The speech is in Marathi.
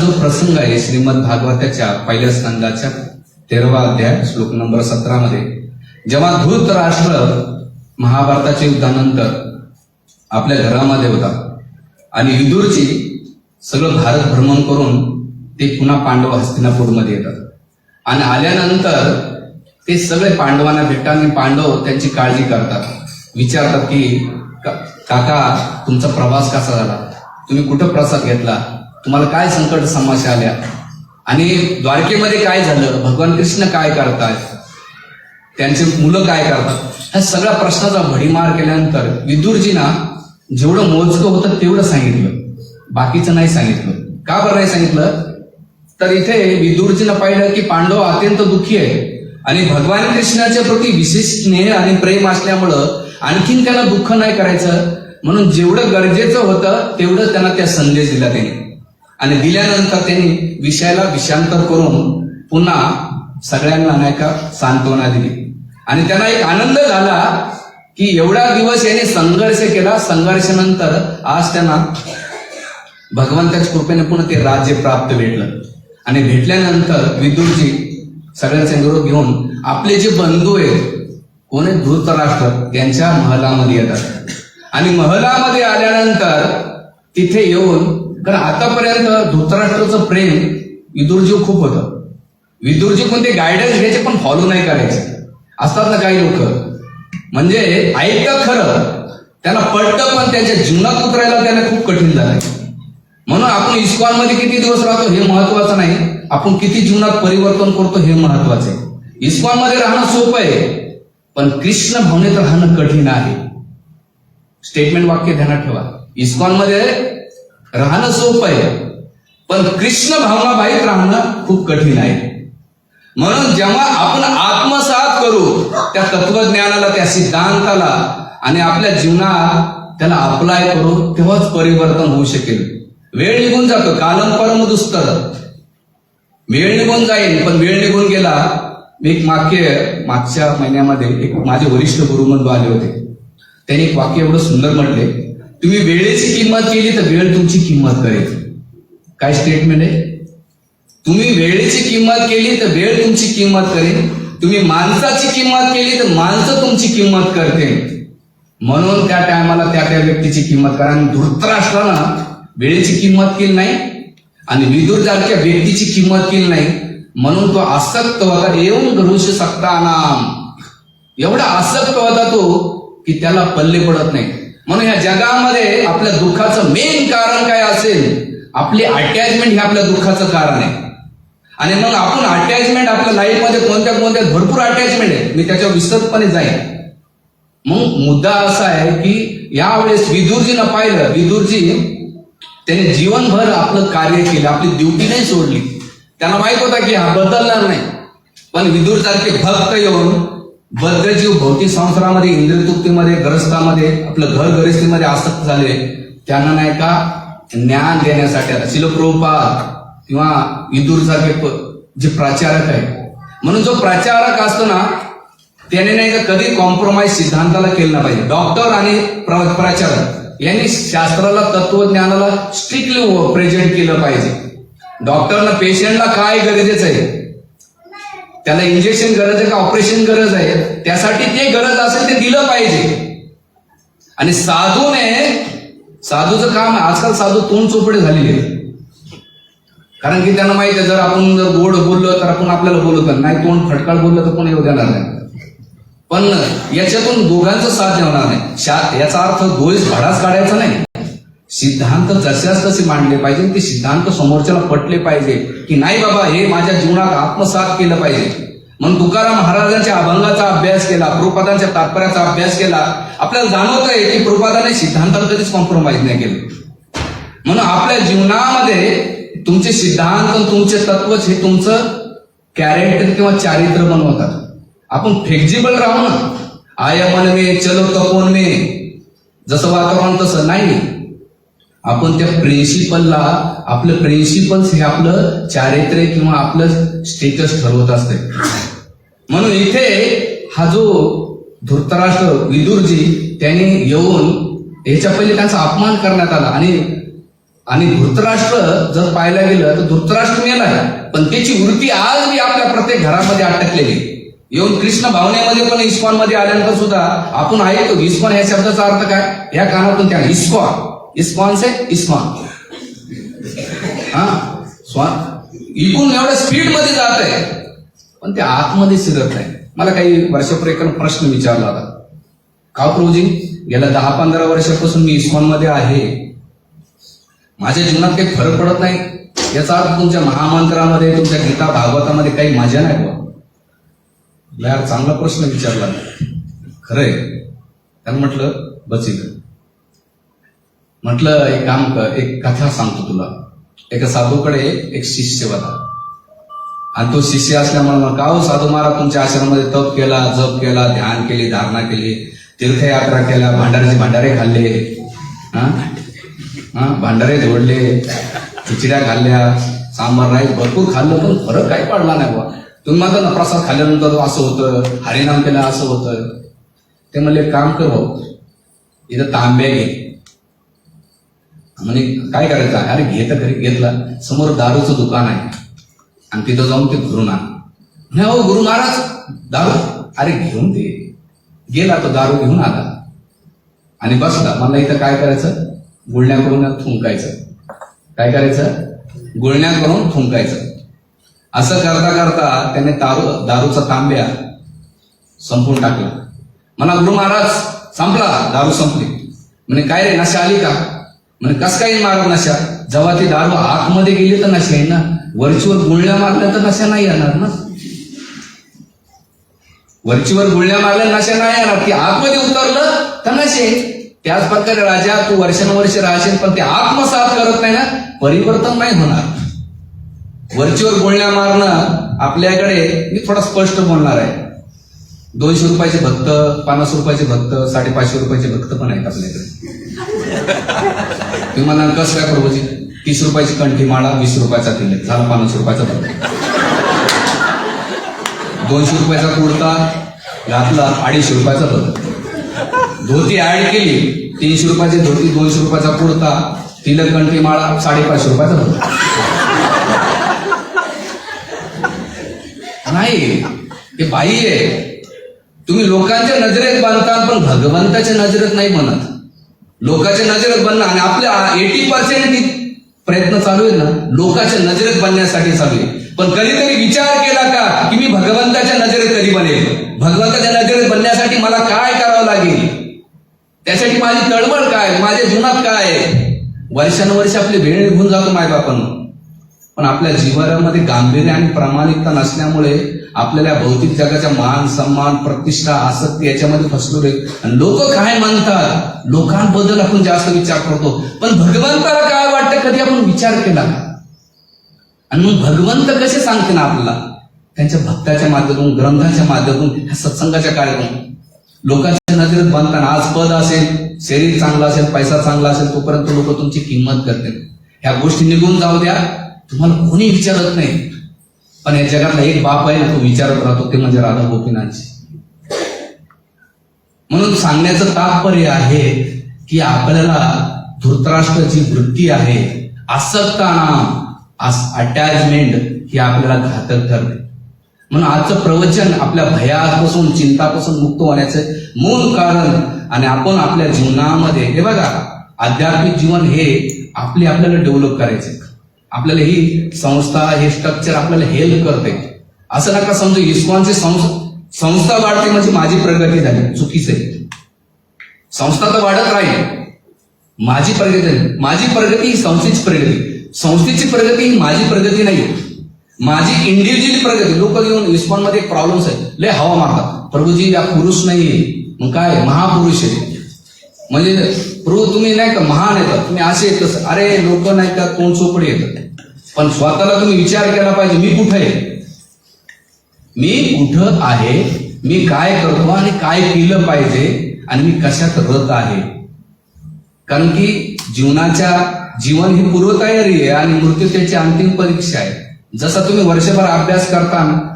जो प्रसंग आहे श्रीमद भागवताच्या पहिल्या स्कंदाच्या तेरावा अध्याय श्लोक नंबर सतरा मध्ये जेव्हा धृत राष्ट्र महाभारताच्या युद्धानंतर आपल्या घरामध्ये होता आणि विदुरची सगळं भारत भ्रमण करून ते पुन्हा पांडव हस्तिनापूरमध्ये येतात. आणि आल्यानंतर ते सगळे पांडवांना भेटतात आणि पांडव त्यांची काळजी करतात. विचारतात की काका तुमचा प्रवास कसा झाला? तुम्ही कुठं प्रसाद घेतला? तुम्हाला काय संकट समस्या आल्या? आणि द्वारकेमध्ये काय झालं? भगवान कृष्ण काय करतायत त्यांचे मुलं काय करतात? ह्या सगळ्या प्रश्नाचा भडीमार केल्यानंतर विदुरजीना जेवढं मोजकं होतं तेवढं सांगितलं. बाकीचं नाही सांगितलं. का बरं नाही सांगितलं? तर इथे विदुरजीनं पाहिलं की पांडव अत्यंत दुःखी आहे आणि भगवान कृष्णाच्या प्रती विशेष स्नेह आणि प्रेम असल्यामुळं आणखीन त्यांना दुःख नाही करायचं. म्हणून जेवढं गरजेचं होतं तेवढं त्यांना त्या संदेश दिला त्यांनी. आणि दिल्यानंतर त्यांनी विषयाला विषांतर करून पुन्हा सगळ्यांना नाही का सांत्वना दिली. आणि त्यांना एक आनंद झाला की एवढा दिवस याने संघर्ष केला. संघर्षानंतर आज त्यांना भगवंताच्या कृपेने पुन्हा ते राज्य प्राप्त भेटलं. आणि भेटल्यानंतर विदुरजी सगळ्यांचा निरोप घेऊन आपले जे बंधू आहेत कोण आहेत? धृतराष्ट्र त्यांच्या महलामध्ये येतात. आणि महलामध्ये आल्यानंतर तिथे येऊन कारण आतापर्यंत धृतराष्ट्राचं प्रेम विदुरजीव खूप होतं. विदुरजी कोणते गायडन्स घ्यायचे पण फॉलो नाही करायचे. असतात ना काही लोक. म्हणजे ऐकलं खरं त्यांना पडतं पण त्यांच्या जीवनात उतरायला त्यांना खूप कठीण झालं म्हणून आपण इस्कॉनमध्ये किती दिवस राहतो हे महत्वाचं नाही. आपण किती जीवनात परिवर्तन करतो हे महत्वाचं आहे. इस्कॉनमध्ये राहणं सोपं आहे पण कृष्ण भावनेत राहणं कठीण आहे. स्टेटमेंट वाक्य ध्यानात ठेवा. इस्कॉनमध्ये राहणं सोपं आहे. पण कृष्ण भावना बाहेर राहणं खूप कठीण आहे. म्हणून जेव्हा आपण आत्मसात करू त्या तत्वज्ञानाला त्या सिद्धांताला आणि आपल्या जीवनात त्याला अप्लाय करू तेव्हाच परिवर्तन होऊ शकेल. वेळ निघून जातो कालम परम दुस्तर. वेळ निघून जाईल पण वेळ निघून गेला मी एक वाक्य मागच्या महिन्यामध्ये एक माझे वरिष्ठ गुरुबंधू आले होते. त्यांनी एक वाक्य एवढं सुंदर म्हटले. तुम्ही वेळेची किंमत केली तर वेळ तुमची किंमत करेल. काय स्टेटमेंट आहे? तुम्ही वेळेची किंमत केली तर वेळ तुमची किंमत करेल. तुम्ही माणसाची किंमत केली तर माणसं तुमची किंमत करते. म्हणून त्या टायमाला त्या त्या व्यक्तीची किंमत करा. आणि धृतराष्ट्रानं वेळेची किंमत केली नाही आणि विदुर सारख्या व्यक्तीची किंमत केली नाही. म्हणून तो आसक्त होता. येऊन घडूश सकता नाम. एवढा आसक्त होता तो की त्याला पल्ले पडत नाही म्हणून या जगामध्ये आपल्या दुःखाचं मेन कारण काय असेल? आपली अटॅचमेंट हे आपल्या दुःखाचं कारण आहे. आणि मग आपण अटॅचमेंट आपल्या लाईफमध्ये कोणत्या कोणत्या भरपूर अटॅचमेंट आहे मी त्याच्यावर विस्तृतपणे जाईन. मग मुद्दा असा आहे की यावेळेस विदुरजीनं पाहिलं. विदुरजी त्याने जीवनभर आपलं कार्य केलं आपली ड्युटी नाही सोडली. त्यांना माहीत होता की हा बदलणार नाही. पण विदुर सारखे भक्त येऊन बद्धजीव भौतिक संसारामध्ये इंद्रियतुक्तीमध्ये ग्रस्तामध्ये आपलं घर गरस्तीमध्ये आसक्त झाले त्यांना नाही का ज्ञान देण्यासाठी आता शिलप्रभुपाद किंवा विदुर प- जे प्राचारक आहे म्हणून जो प्राचारक असतो ना त्याने नाही का कधी कॉम्प्रोमाइज सिद्धांताला केलं नाही पाहिजे. डॉक्टर आणि प्राचारक यांनी शास्त्राला तत्वज्ञानाला स्ट्रिक्टली प्रेझेंट केलं पाहिजे. डॉक्टरनं पेशंटला काय गरजेचं आहे? त्याला इंजेक्शन गरज आहे का ऑपरेशन गरज आहे? त्यासाठी ते गरज असेल ते दिलं पाहिजे. आणि साधूने साधूचं काम आजकाल साधू तोंड चोपडे झालेले कारण की त्यांना माहिती आहे जर आपण जर गोड बोललो तर आपण आपल्याला बोलत नाही. तोंड फटकाळ बोललं तर कोणी येऊ देणार नाही. पण याच्यातून दोघांचं साथ देणार नाही. याचा अर्थ गोळीस भाडाच काढायचा नाही. सिद्धांत जशाच तसे मांडले पाहिजे ते सिद्धांत समोरच्याला पटले पाहिजे की नाही बाबा हे माझ्या जीवनात आत्मसात केलं पाहिजे. म्हणून तुकाराम महाराजांच्या अभंगाचा अभ्यास केला प्रभुपादांच्या तात्पर्याचा अभ्यास केला. आपल्याला जाणवत आहे की प्रभुपादाने सिद्धांताला कधीच कॉम्प्रोमाइज नाही केलं. म्हणून आपल्या जीवनामध्ये तुमचे सिद्धांत तुमचे तत्वच हे तुमचं कॅरेक्टर किंवा चारित्र्य बनवतात. आपण फ्लेक्झिबल राहू ना. आयमन मे चलो तपोन मे. जसं वातावरण तसं नाही. आपण त्या प्रिन्सिपलला आपलं प्रिन्सिपल्स हे आपलं चारित्र्य किंवा आपलं स्टेटस ठरवत असते. म्हणून इथे हा जो धृतराष्ट्र विदुरजी त्याने येऊन याच्या पहिले त्यांचा अपमान करण्यात आला. आणि आणि धृतराष्ट्र जर पाहायला गेलं तर धृतराष्ट्र मेला पण त्याची वृत्ती आज मी आपल्या प्रत्येक घरामध्ये अटकलेली. येऊन कृष्ण भावनेमध्ये पण इस्कॉनमध्ये आल्यानंतर सुद्धा आपण ऐकतो इस्कॉन या शब्दाचा अर्थ काय? या कानातून त्या इस्कॉन. इस्कॉन से इस्कॉन हा स्वान इकून एवढ्या स्पीडमध्ये जात आहे पण ते आतमध्ये शिरत नाही. मला काही वर्षापूर्वी प्रश्न विचारला होता. का हो प्रभूजी? गेल्या दहा पंधरा वर्षापासून मी इस्कॉनमध्ये आहे. माझ्या जीवनात काही फरक पडत नाही. याचा अर्थ तुमच्या महामंत्रामध्ये तुमच्या गीता भागवतामध्ये काही मजा नाही बुवा. यार चांगला प्रश्न विचारला खरंय. त्यानं म्हटलं बस म्हटलं एक काम कर एक कथा सांगतो तुला. एका साधूकडे एक शिष्य होता. आणि तो शिष्य असल्यामुळे का हो साधू महाराज तुमच्या आश्रमामध्ये तप केला जप केला ध्यान केली धारणा केली तीर्थयात्रा केल्या भांडाऱ्याचे भांडारे खाल्ले हा? हा? भांडारे जोडले खिचड्या खाल्ल्या सांबार राईस भरपूर खाल्लं पण फरक काही पडला नाही बा तुम्ही माझा ना प्रसाद खाल्ल्यानंतर असं होतं हरिनाम केलं असं होतं. ते म्हणले "एक काम कर भाऊ इथं तांब्या घे. म्हणे काय करायचं? अरे घे तर घरी घेतला. समोर दारूचं दुकान आहे. आणि तिथं जाऊन ते घरून आण म्हणे हो गुरु महाराज दारू? अरे घेऊन दे. गेला तो दारू घेऊन आला. आणि बसला. मला इथं काय करायचं? गुळण्या करून थुंकायचं. काय करायचं? गुळण्या करून थुंकायचं. असं करता करता त्याने दारू दारूचा तांब्या संपून टाकला. मला गुरु महाराज संपला. दारू संपली. म्हणे काय रे नशा आली का? म्हणे कस काय येईल मारू नशा? जेव्हा ती दारू आतमध्ये गेली तर नशा येईल ना? वरचीवर गुळण्या मारल्या तर नशा नाही येणार ना? वरचीवर गुळण्या मारल्या नशा नाही येणार. ती आतमध्ये उतरलं तर नशे त्याच प्रकारे राजा तू वर्षानुवर्ष राहशील पण ते आत्मसात करत नाही ना? परिवर्तन नाही होणार. वरचीवर गुळण्या मारणं आपल्याकडे मी थोडा स्पष्ट बोलणार आहे. दोनशे रुपयाचे भक्त पन्नास रुपयाचे भक्त साडेपाचशे रुपयाचे भक्त पण आहेत आपल्याकडे. तुम्ही म्हणा कसं काय प्रभूजी तीस रुपयाची कंठी माळा वीस रुपयाचा तिलक झाला पन्नास रुपयाचा भक्त दोनशे रुपयाचा कुर्ता घातला अडीचशे रुपयाचा भक्त धोती ऍड केली तीनशे रुपयाची धोती दोनशे रुपयाचा कुर्ता तिलक कंठी माळा साडेपाचशे रुपयाचा भक्त नाही हे बाई आहे. तुम्ही लोकांच्या नजरेत बांधता पण भगवंताच्या नजरेत नाही म्हणत लोकांच्या नजरेत बनणं आणि आपल्या एटी पर्सेंट प्रयत्न चालू आहे ना लोकांच्या नजरेत बनण्यासाठी चालू आहे. पण कधीतरी विचार केला का की मी भगवंताच्या नजरेत कधी बनेल? भगवंताच्या नजरेत बनण्यासाठी मला काय करावं लागेल? त्यासाठी माझी तळमळ काय माझ्या जीवनात काय आहे? वर्षानुवर्ष आपली वेळ निघून जातो मायबापांना. पण आपल्या जीवनामध्ये गांभीर्य आणि प्रामाणिकता नसल्यामुळे आपल्याला भौतिक जगाच्या मान सन्मान प्रतिष्ठा आसक्ती याच्यामध्ये फसलो रे आणि लोक काय म्हणतात लोकांबद्दल आपण जास्त विचार करतो. पण भगवंताला काय वाटतं? कधी आपण विचार केला? आणि मग भगवंत कसे सांगते ना आपल्याला? त्यांच्या भक्ताच्या माध्यमातून ग्रंथाच्या माध्यमातून ह्या सत्संगाच्या कार्यक्रम लोकांच्या नजरेत बांधताना आज पद असेल शरीर चांगलं असेल पैसा चांगला असेल तोपर्यंत लोक तुमची किंमत करतील. ह्या गोष्टी निघून जाऊ द्या. तुम्हाला कोणी विचारत नाही. पण या जगातला एक बाप आहे ना तो विचारत राहतो ते म्हणजे राधा गोपीनाथजी. म्हणून सांगण्याचं तात्पर्य आहे की आपल्याला धृतराष्ट्राची वृत्ती आहे. आसक्ताना अटॅचमेंट ही आपल्याला घातक ठरते. म्हणून आजचं प्रवचन आपल्या भयापासून चिंतापासून मुक्त होण्याचं मूळ कारण आणि आपण आपल्या जीवनामध्ये हे बघा आध्यात्मिक जीवन हे आपले आपल्याला डेव्हलप करायचे आपल्याला ही संस्था हे स्ट्रक्चर आपल्याला हेल्प करते. असं नका समजू इस्कॉनची संस्था वाढते म्हणजे माझी प्रगती झाली चुकीचं आहे. संस्था तर वाढत राहील. माझी प्रगती झाली. माझी प्रगती ही संस्थेची प्रगती. संस्थेची प्रगती ही माझी प्रगती नाही. माझी इंडिव्हिज्युअल प्रगती. लोक घेऊन इस्कॉनमध्ये प्रॉब्लेम्स आहे लय हवा मारतात. प्रभूजी या पुरुष नाहीये. मग काय? महापुरुष आहे म्हणजे प्रभू तुम्ही नाही का महान येतात तुम्ही असे येत अरे लोक नाही का तोंड चोपडे येतात पण स्वतःला तुम्ही विचार केला पाहिजे मी कुठे आहे? मी कुठं आहे? मी काय करतो आणि काय केलं पाहिजे? आणि मी कशात रत आहे? कारण की जीवनाच्या जीवन ही पूर्वतयारी आहे आणि मृत्यू त्याची अंतिम परीक्षा आहे. जसा तुम्ही वर्षभर अभ्यास करता